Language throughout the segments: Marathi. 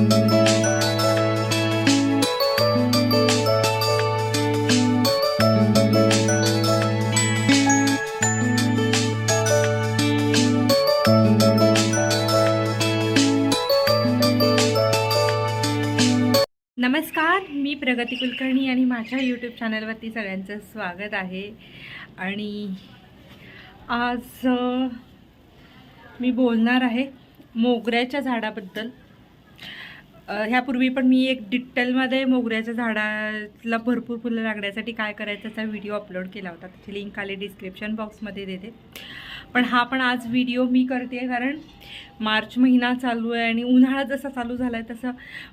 नमस्कार मी प्रगती कुलकर्णी आणि माझ्या यूट्यूब चॅनलवरती सगळ्यांचं स्वागत आहे. आणि आज मी बोलणार आहे मोगऱ्याच्या झाडाबद्दल. ह्यापूर्वी पण मी एक डिटेलमध्ये मोगऱ्याच्या झाडाला भरपूर फुलं लागण्यासाठी काय करायचं त्याचा व्हिडिओ अपलोड केला होता. त्याची लिंक आली डिस्क्रिप्शन बॉक्समध्ये देते. पण हा पण आज व्हिडिओ मी करते कारण मार्च महिना चालू आहे आणि उन्हाळा जसा चालू झाला आहे तसं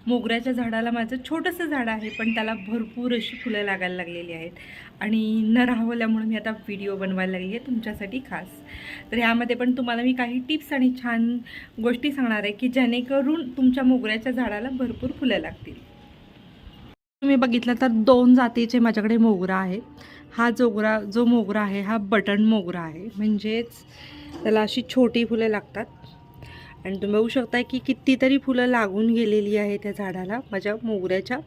मोगऱ्याच्या झाडाला माझं छोटंसं झाड आहे पण त्याला भरपूर अशी फुलं लागायला लागलेली आहेत. आणि न राहवल्यामुळे मी आता व्हिडिओ बनवायला लागली आहे तुमच्यासाठी खास. तर ह्यामध्ये पण तुम्हाला मी काही टिप्स आणि छान गोष्टी सांगणार आहे की जेणेकरून तुमच्या मोगऱ्याच्या झाडाला भरपूर फुलं लागतील. तुम्ही बघितलं तर दोन जातीचे माझ्याकडे मोगरा आहे. हा जोगरा जो मोगरा आहे हा बटन मोगरा आहे. म्हणजेच त्याला अशी छोटी फुलं लागतात. आणि तुम्ही बघू शकता की कितीतरी फुलं लागून गेलेली आहे त्या झाडाला माझ्या मोगऱ्याच्या.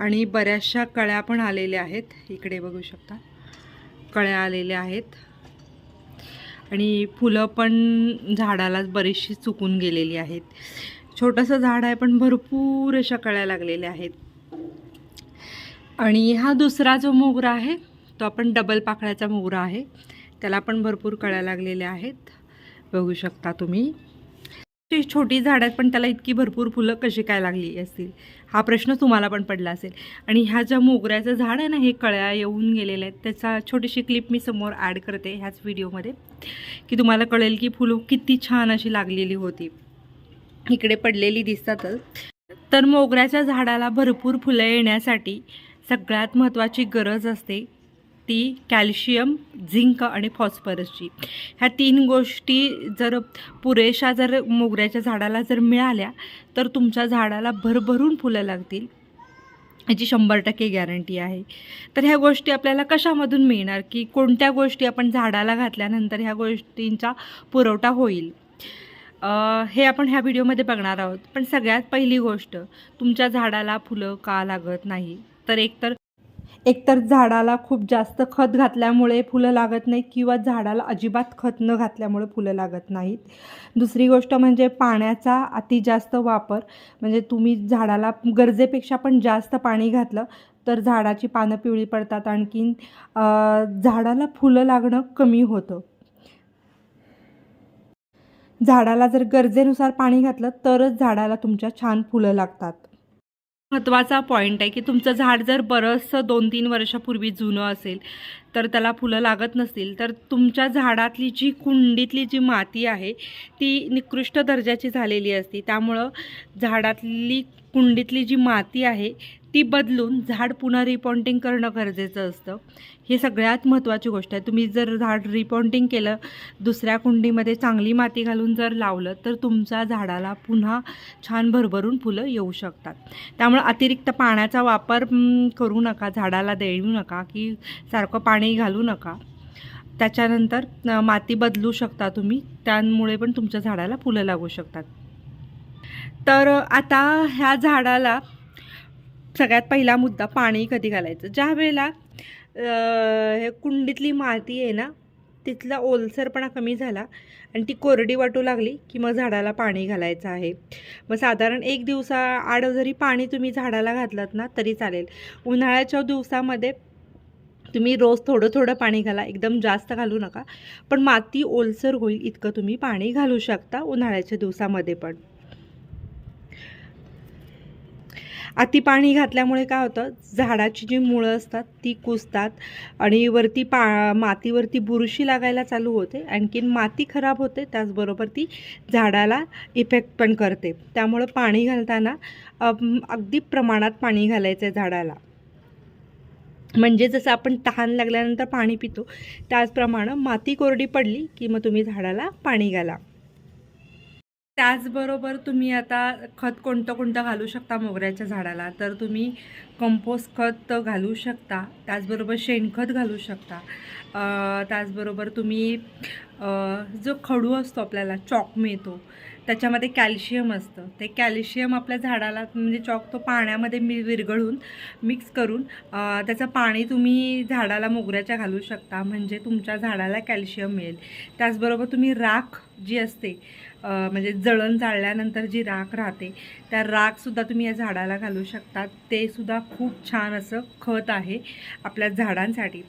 आणि बऱ्याचशा कळ्या पण आलेल्या आहेत. इकडे बघू शकता. कळ्या आलेल्या आहेत. आणि फुलं पण झाडाला बरीचशी चुकून गेलेली आहेत. छोटंसं झाड आहे पण भरपूर अशा कळ्या लागलेल्या आहेत. आणि हा दुसरा जो मोगरा आहे तो आपण डबल पाकळ्याचा मोगरा आहे. त्याला पण भरपूर कळ्या लागलेल्या आहेत. बघू शकता तुम्ही. छोटी झाड आहेत पण त्याला इतकी भरपूर फुलं कशी काय लागली असतील? हा प्रश्न तुम्हाला पण पडला असेल. आणि ह्या ज्या मोगऱ्याचं झाड आहे ना हे कळ्या येऊन गेलेल्या आहेत. त्याचा छोटीशी क्लिप मी समोर ॲड करते ह्याच व्हिडिओमध्ये की तुम्हाला कळेल की फुलं किती छान अशी लागलेली होती. इकडे पडलेली दिसतातच. तर मोगऱ्याच्या झाडाला भरपूर फुलं येण्यासाठी सगळ्यात महत्त्वाची गरज असते ती कॅल्शियम झिंक आणि फॉस्फरसची. ह्या तीन गोष्टी जर पुरेशा जर मोगऱ्याच्या झाडाला जर मिळाल्या तर तुमच्या झाडाला भरभरून फुलं लागतील याची शंभर टक्के गॅरंटी आहे. तर ह्या गोष्टी आपल्याला कशामधून मिळणार? की कोणत्या गोष्टी आपण झाडाला घातल्यानंतर ह्या गोष्टींचा पुरवठा होईल? हे आपण ह्या व्हिडिओमध्ये बघणार आहोत. पण सगळ्यात पहिली गोष्ट तुमच्या झाडाला फुलं का लागत नाही? तर एकतर एकतर झाडाला खूप जास्त खत घातल्यामुळे फुलं लागत नाहीत किंवा झाडाला अजिबात खत न घातल्यामुळे फुलं लागत नाहीत. दुसरी गोष्ट म्हणजे पाण्याचा अति जास्त वापर. म्हणजे तुम्ही झाडाला गरजेपेक्षा पण जास्त पाणी घातलं तर झाडाची पानं पिवळी पडतात आणखीन झाडाला फुलं लागणं कमी होतं. झाडाला जर गरजेनुसार पाणी घातलं तरच झाडाला तुमच्या छान फुलं लागतात. महत्त्वाचा पॉईंट आहे की तुमचं झाड जर बरंचसं दोन तीन वर्षापूर्वी जुनं असेल तर त्याला फुलं लागत नसतील. तर तुमच्या झाडातली जी कुंडीतली जी माती आहे ती निकृष्ट दर्जाची झालेली असते. त्यामुळं झाडातली कुंडीतली जी माती आहे ती बदलून झाड पुन्हा रिपॉन्टिंग करणं गरजेचं असतं. हे सगळ्यात महत्त्वाची गोष्ट आहे. तुम्ही जर झाड रिपॉन्टिंग केलं दुसऱ्या कुंडीमध्ये चांगली माती घालून जर लावलं तर तुमच्या झाडाला पुन्हा छान भरभरून फुलं येऊ शकतात. त्यामुळे अतिरिक्त पाण्याचा वापर करू नका झाडाला देऊ नका की सारखं पाणी घालू नका. त्याच्यानंतर माती बदलू शकता तुम्ही. त्यामुळे पण तुमच्या झाडाला फुलं लागू शकतात. तर आता ह्या झाडाला सगळ्यात पहिला मुद्दा पाणी कधी घालायचं? ज्या वेळेला हे कुंडीतली माती आहे ना तिथला ओलसरपणा कमी झाला आणि ती कोरडी वाटू लागली की मग झाडाला पाणी घालायचं आहे. मग साधारण एक दिवसा आड जरी पाणी तुम्ही झाडाला घातलं ना तरी चालेल. उन्हाळ्याच्या दिवसामध्ये तुम्ही रोज थोडं थोडं पाणी घाला एकदम जास्त घालू नका. पण माती ओलसर होईल इतकं तुम्ही पाणी घालू शकता उन्हाळ्याच्या दिवसामध्ये पण. अति पाणी घातल्यामुळे काय होतं झाडाची जी मुळं असतात ती कुजतात आणि वरती पा मातीवरती बुरशी लागायला चालू होते. आणखीन माती खराब होते त्याचबरोबर ती झाडाला इफेक्ट पण करते. त्यामुळं पाणी घालताना अगदी प्रमाणात पाणी घालायचं आहे झाडाला. म्हणजे जसं आपण तहान लागल्यानंतर पाणी पितो त्याचप्रमाणे माती कोरडी पडली की मग तुम्ही झाडाला पाणी घाला. त्याचबरोबर तुम्ही आता खत कोणतं कोणतं घालू शकता मोगऱ्याच्या झाडाला? तर तुम्ही कंपोस्ट खत घालू शकता त्याचबरोबर शेणखत घालू शकता. त्याचबरोबर तुम्ही जो खडू असतो आपल्याला चॉक मिळतो. त्याच्यामध्ये कॅल्शियम असतं. ते कॅल्शियम आपल्या झाडाला म्हणजे चॉक तो पाण्यामध्ये मी विरघळून मिक्स करून त्याचं पाणी तुम्ही झाडाला मोगऱ्याच्या घालू शकता. म्हणजे तुमच्या झाडाला कॅल्शियम मिळेल. त्याचबरोबर तुम्ही राख जी असते म्हणजे जळण जाळल्यानंतर जी राख राहते त्या राखसुद्धा तुम्ही या झाडाला घालू शकता ते सुद्धा खूप छान असं खत आहे आपल्या झाडांसाठी.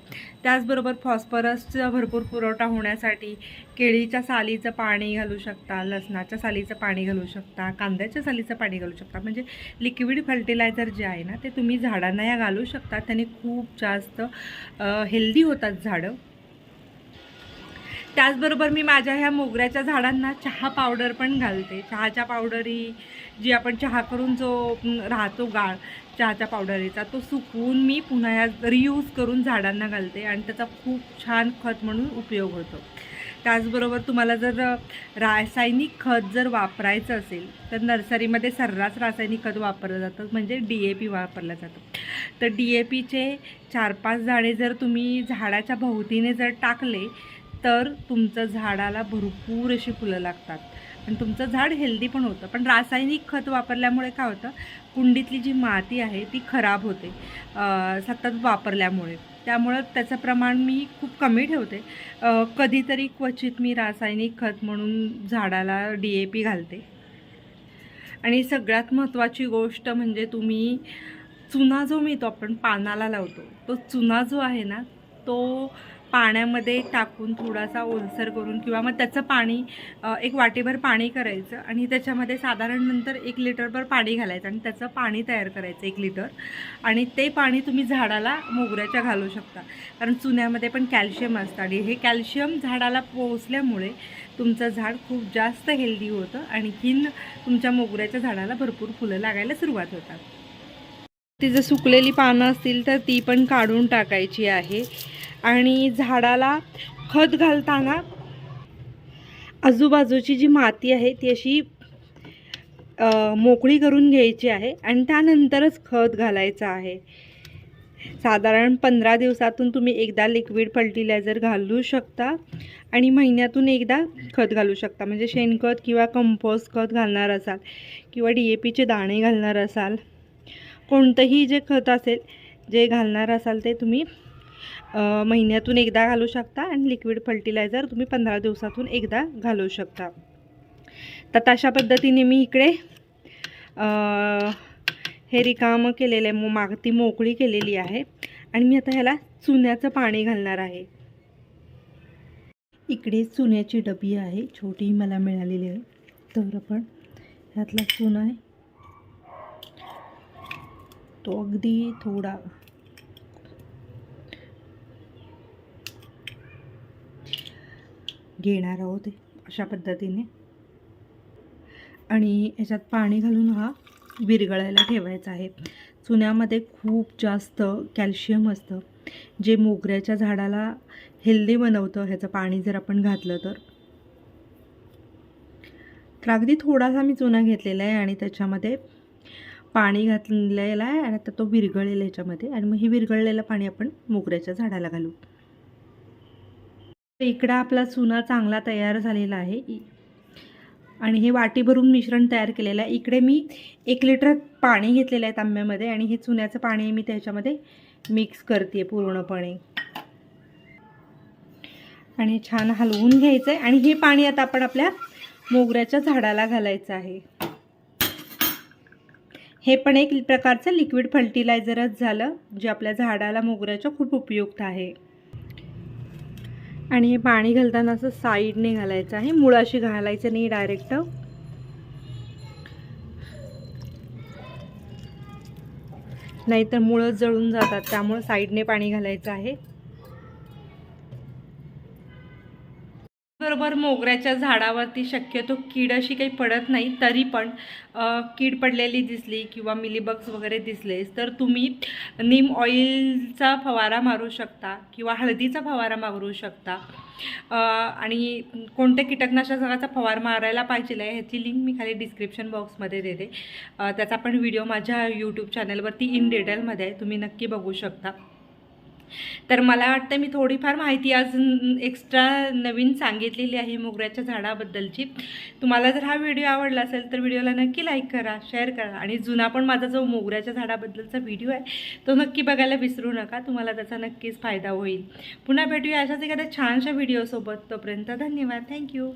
त्याचबरोबर फॉस्फरसचा भरपूर पुरवठा होण्यासाठी केळीच्या सालीचं पाणी घालू शकता लसणाच्या सालीचं पाणी घालू शकता कांद्याच्या सालीचं पाणी घालू शकता. म्हणजे लिक्विड फर्टिलायझर जे आहे ना ते तुम्ही झाडांना या घालू शकता. त्याने खूप जास्त हेल्दी होतात झाडं. त्याचबरोबर मी माझ्या ह्या मोगऱ्याच्या झाडांना चहा पावडर पण घालते. चहाच्या पावडरी जी आपण चहा करून जो राहतो गाळ चहाच्या पावडरीचा तो सुकवून मी पुन्हा या रियूज करून झाडांना घालते आणि त्याचा खूप छान खत म्हणून उपयोग होतो. त्याचबरोबर तुम्हाला जर रासायनिक खत जर वापरायचं असेल तर नर्सरीमध्ये सर्रास रासायनिक खत वापरलं जातं म्हणजे डी ए पी वापरलं जातं. तर डी ए पीचे चार पाच झाडे जर तुम्ही झाडाच्या भोवतीने जर टाकले तर तुमचं झाडाला भरपूर अशी फुलं लागतात. आणि तुमचं झाड हेल्दी पण होतं. पण रासायनिक खत वापरल्यामुळे काय होतं? कुंडीतली जी माती आहे ती खराब होते. सतत वापरल्यामुळे. त्यामुळं त्याचं प्रमाण मी खूप कमी ठेवते. कधीतरी क्वचित मी रासायनिक खत म्हणून झाडाला डी ए पी घालते. आणि सगळ्यात महत्त्वाची गोष्ट म्हणजे तुम्ही चुना जो मिळतो आपण पानाला लावतो. तो चुना जो आहे ना तो पाण्यामध्ये टाकून थोडासा ओलसर करून किंवा मग त्याचं पाणी एक वाटीभर पाणी करायचं आणि त्याच्यामध्ये साधारण नंतर एक लिटरभर पाणी घालायचं आणि त्याचं पाणी तयार करायचं एक लिटर. आणि ते पाणी तुम्ही झाडाला मोगऱ्याच्या घालू शकता. कारण चुन्यामध्ये पण कॅल्शियम असतं आणि हे कॅल्शियम झाडाला पोचल्यामुळे तुमचं झाड खूप जास्त हेल्दी होतं आणखीन तुमच्या मोगऱ्याच्या झाडाला भरपूर फुलं लागायला सुरुवात होतात. ती जर सुकलेली पानं असतील तर ती पण काढून टाकायची आहे. आणि झाडाला खत घालताना आजूबाजूची जी माती आहे ती अशी मोकळी करून घ्यायची आहे आणि त्यानंतरच खत घालायचं आहे. साधारण पंधरा दिवसातून तुम्ही एकदा लिक्विड फर्टिलायझर घालू शकता आणि महिन्यातून एकदा खत घालू शकता. म्हणजे शेणखत किंवा कंपोस्ट खत घालणार असाल किंवा डी ए पीचे दाणे घालणार असाल कोणतंही जे खत असेल जे घालणार असाल ते तुम्ही महिन्यातून एकदा घालू शकता आणि लिक्विड फर्टिलायझर तुम्ही पंधरा दिवसातून एकदा घालू शकता. तर तशा पद्धतीने मी इकडे हे रिकामं केलेलं आहे मो माती मोकळी केलेली आहे आणि मी आता ह्याला चुन्याचं पाणी घालणार आहे. इकडे चुन्याची डबी आहे छोटी मला मिळालेली आहे. तर आपण ह्यातला चुना आहे. तो अगदी थोडा घेणार आहोत अशा पद्धतीने. आणि ह्याच्यात पाणी घालून हा विरघळायला ठेवायचा आहे. चुन्यामध्ये खूप जास्त कॅल्शियम असतं. जे मोगऱ्याच्या झाडाला हेल्दी बनवतं ह्याचं पाणी जर आपण घातलं तर. तर अगदी थोडासा मी चुना घेतलेला आहे आणि त्याच्यामध्ये पाणी घातलेलं आहे आणि आता तो विरघळेल ह्याच्यामध्ये आणि मग हे विरघळलेलं पाणी आपण मोगऱ्याच्या झाडाला घालू. तर इकडं आपला चुना चांगला तयार झालेला आहे. आणि हे वाटी भरून मिश्रण तयार केलेलं आहे. इकडे मी एक लिटर पाणी घेतलेलं आहे तांब्यामध्ये आणि हे चुन्याचं पाणी मी त्याच्यामध्ये मिक्स करते पूर्णपणे. आणि छान हलवून घ्यायचं आहे आणि हे पाणी आता आपण आपल्या मोगऱ्याच्या झाडाला घालायचं आहे. हे पण एक प्रकारचं लिक्विड फर्टिलायझरच झालं जे आपल्या झाडाला मोगऱ्याच्या खूप उपयुक्त आहे. आणि हे पाणी घालताना असं साईडने घालायचं आहे. मुळाशी घालायचं नाही डायरेक्ट. नाहीतर मुळं जळून जातात. त्यामुळं साईडने पाणी घालायचं आहे. बरोबर मोगऱ्याच्या झाडावरती शक्यतो कीड अशी काही पडत नाही तरी पण कीड पडलेली दिसली किंवा मिलीबग्स वगैरे दिसले तर तुम्ही नीम ऑइलचा फवारा मारू शकता किंवा हळदीचा फवारा मारू शकता. आणि कोणत्या कीटकनाशकाचा फवारा मारायला पाहिजे आहे ह्याची लिंक मी खाली डिस्क्रिप्शन बॉक्समध्ये देते. त्याचा पण व्हिडिओ माझ्या यूट्यूब चॅनलवरती इन डिटेलमध्ये आहे तुम्ही नक्की बघू शकता. तर मला वाटतं मी थोडीफार माहिती अजून एक्स्ट्रा नवीन सांगितलेली आहे मोगऱ्याच्या झाडाबद्दलची. तुम्हाला जर हा व्हिडिओ आवडला असेल तर व्हिडिओला नक्की लाईक करा शेअर करा आणि जुना पण माझा जो मोगऱ्याच्या झाडाबद्दलचा व्हिडिओ आहे तो नक्की बघायला विसरू नका. तुम्हाला त्याचा नक्कीच फायदा होईल. पुन्हा भेटूया अशाच एखाद्या छानशा व्हिडिओसोबत तोपर्यंत धन्यवाद. थँक्यू